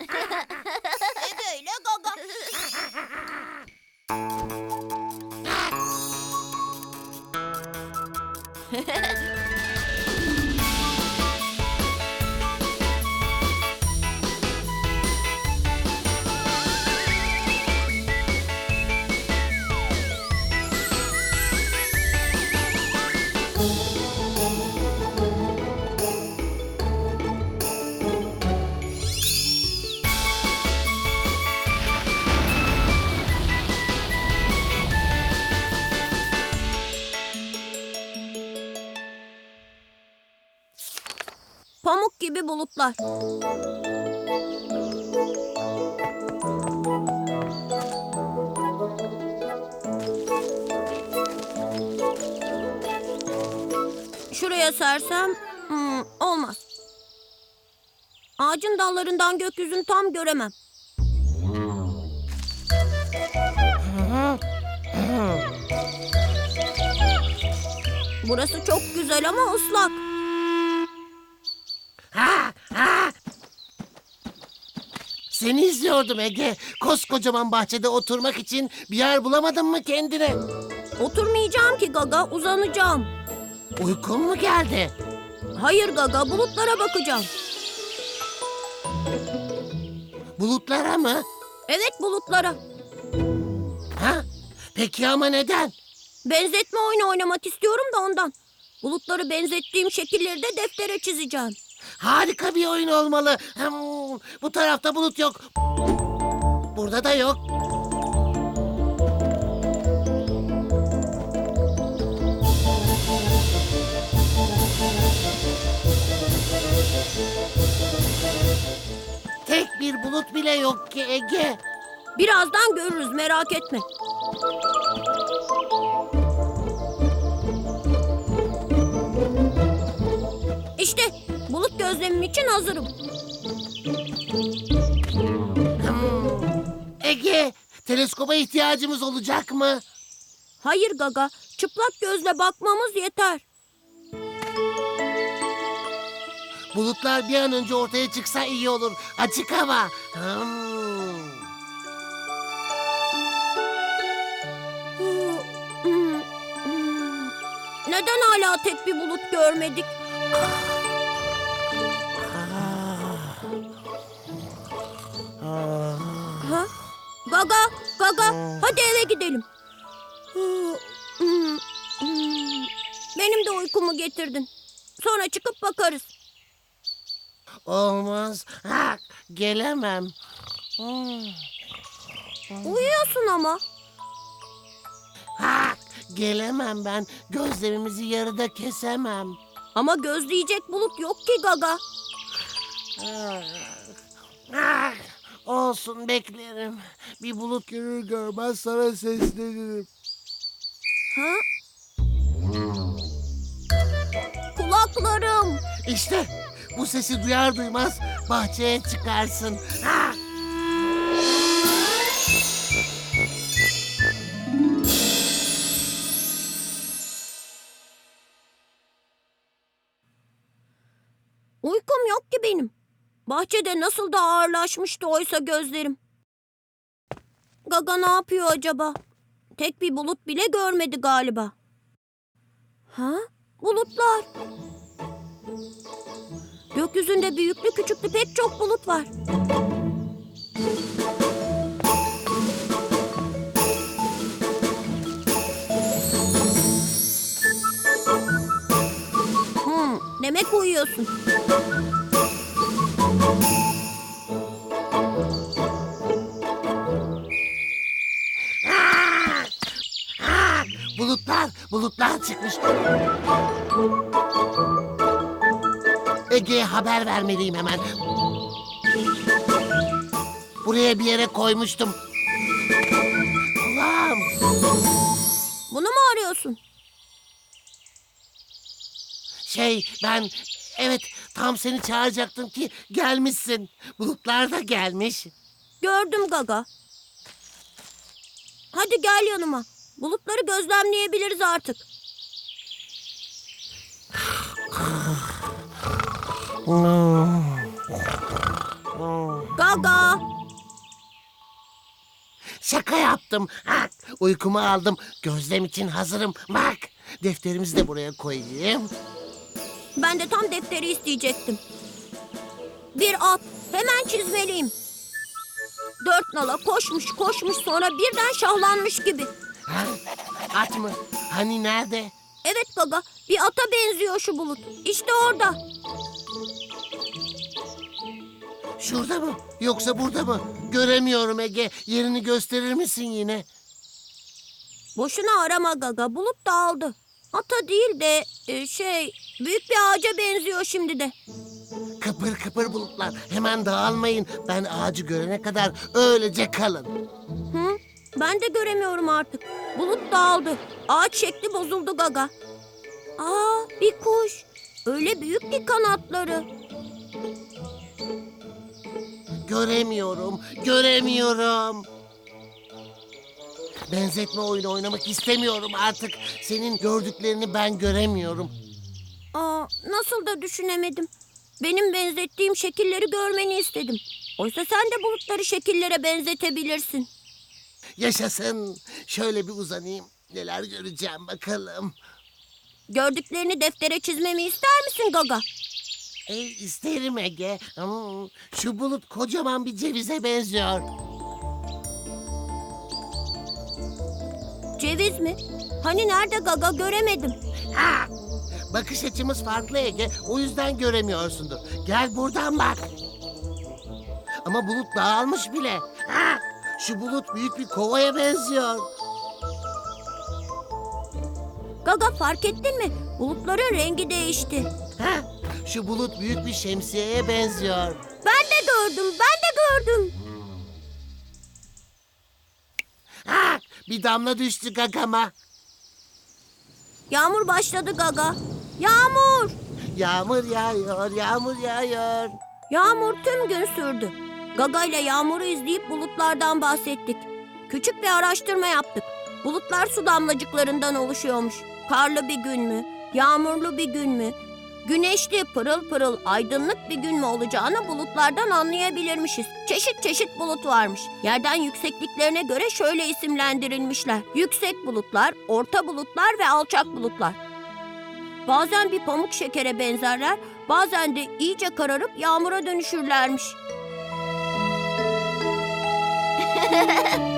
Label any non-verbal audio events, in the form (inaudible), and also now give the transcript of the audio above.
Ege ile Gaga. Gibi bulutlar. Şuraya sersem hmm, olmaz. Ağacın dallarından gökyüzünü tam göremem. Burası çok güzel ama ıslak. Ha, ha. Seni izliyordum Ege. Koskocaman bahçede oturmak için bir yer bulamadın mı kendine? Oturmayacağım ki Gaga, uzanacağım. Uykun mu geldi? Hayır Gaga, bulutlara bakacağım. Bulutlara mı? Evet bulutlara. Ha? Peki ama neden? Benzetme oyunu oynamak istiyorum da ondan. Bulutları benzettiğim şekilleri de deftere çizeceğim. Harika bir oyun olmalı. Hmm, bu tarafta bulut yok. Burada da yok. Tek bir bulut bile yok ki Ege. Birazdan görürüz merak etme. Gözlemim için hazırım. Hmm. Ege, teleskoba ihtiyacımız olacak mı? Hayır Gaga, çıplak gözle bakmamız yeter. Bulutlar bir an önce ortaya çıksa iyi olur. Açık hava. Hmm. Hmm, hmm. Neden hala tek bir bulut görmedik? Ha? Gaga, Gaga, hadi eve gidelim. Benim de uykumu getirdin. Sonra çıkıp bakarız. Olmaz. Ha, gelemem. Uyuyorsun ama. Ha, gelemem ben. Gözlerimizi yarıda kesemem. Ama gözleyecek bulut yok ki Gaga. Ah, ah, olsun beklerim. Bir bulut görür görmez sana seslenirim. Ha? Kulaklarım. İşte bu sesi duyar duymaz bahçeye çıkarsın. Ha! Uykum yok ki benim. Bahçede nasıl da ağırlaşmıştı oysa gözlerim. Gaga ne yapıyor acaba? Tek bir bulut bile görmedi galiba. Ha? Bulutlar. Gökyüzünde büyüklü küçüklü pek çok bulut var. Hmm, demek uyuyorsun. Bulutlar, bulutlar çıkmış. Ege'ye haber vermeliyim hemen. Buraya bir yere koymuştum. Kulağım. Bunu mu arıyorsun? Şey ben evet tam seni çağıracaktım ki gelmişsin. Bulutlar da gelmiş. Gördüm Gaga. Hadi gel yanıma. Bulutları gözlemleyebiliriz artık. Gaga. Şaka yaptım. Ha, uykumu aldım. Gözlem için hazırım. Bak defterimizi de buraya koyayım. Ben de tam defteri isteyecektim. Bir at. Hemen çizmeliyim. Dört nala koşmuş koşmuş sonra birden şahlanmış gibi. Ha, at mı? Hani nerede? Evet Gaga bir ata benziyor şu bulut. İşte orada. Şurada mı? Yoksa burada mı? Göremiyorum Ege. Yerini gösterir misin yine? Boşuna arama Gaga bulut dağıldı. Ata değil de e, şey büyük bir ağaca benziyor şimdi de. Kıpır kıpır bulutlar. Hemen dağılmayın. Ben ağacı görene kadar öylece kalın. Hı? Ben de göremiyorum artık. Bulut dağıldı. Ağaç şekli bozuldu Gaga. Aa bir kuş. Öyle büyük ki kanatları. Göremiyorum. Göremiyorum. Benzetme oyunu oynamak istemiyorum artık. Senin gördüklerini ben göremiyorum. Aa, nasıl da düşünemedim. Benim benzettiğim şekilleri görmeni istedim. Oysa sen de bulutları şekillere benzetebilirsin. Yaşasın. Şöyle bir uzanayım. Neler göreceğim bakalım. Gördüklerini deftere çizmemi ister misin Gaga? E, isterim Ege. Hmm, şu bulut kocaman bir cevize benziyor. Ceviz mi? Hani nerede Gaga göremedim. Ha! Bakış açımız farklı Ege. O yüzden göremiyorsundur. Gel buradan bak. Ama bulut dağılmış bile. Ha! Şu bulut büyük bir kovaya benziyor. Gaga fark ettin mi? Bulutların rengi değişti. Ha! Şu bulut büyük bir şemsiyeye benziyor. Ben de gördüm, ben de gördüm. Ha! Bir damla düştü gagama. Yağmur başladı Gaga. Yağmur! Yağmur yağıyor, yağmur yağıyor. Yağmur tüm gün sürdü. Gaga ile yağmuru izleyip bulutlardan bahsettik. Küçük bir araştırma yaptık. Bulutlar su damlacıklarından oluşuyormuş. Karlı bir gün mü? Yağmurlu bir gün mü? Güneşli, pırıl pırıl, aydınlık bir gün mü olacağını bulutlardan anlayabilirmişiz. Çeşit çeşit bulut varmış. Yerden yüksekliklerine göre şöyle isimlendirilmişler. Yüksek bulutlar, orta bulutlar ve alçak bulutlar. Bazen bir pamuk şekere benzerler, bazen de iyice kararıp yağmura dönüşürlermiş. (laughs)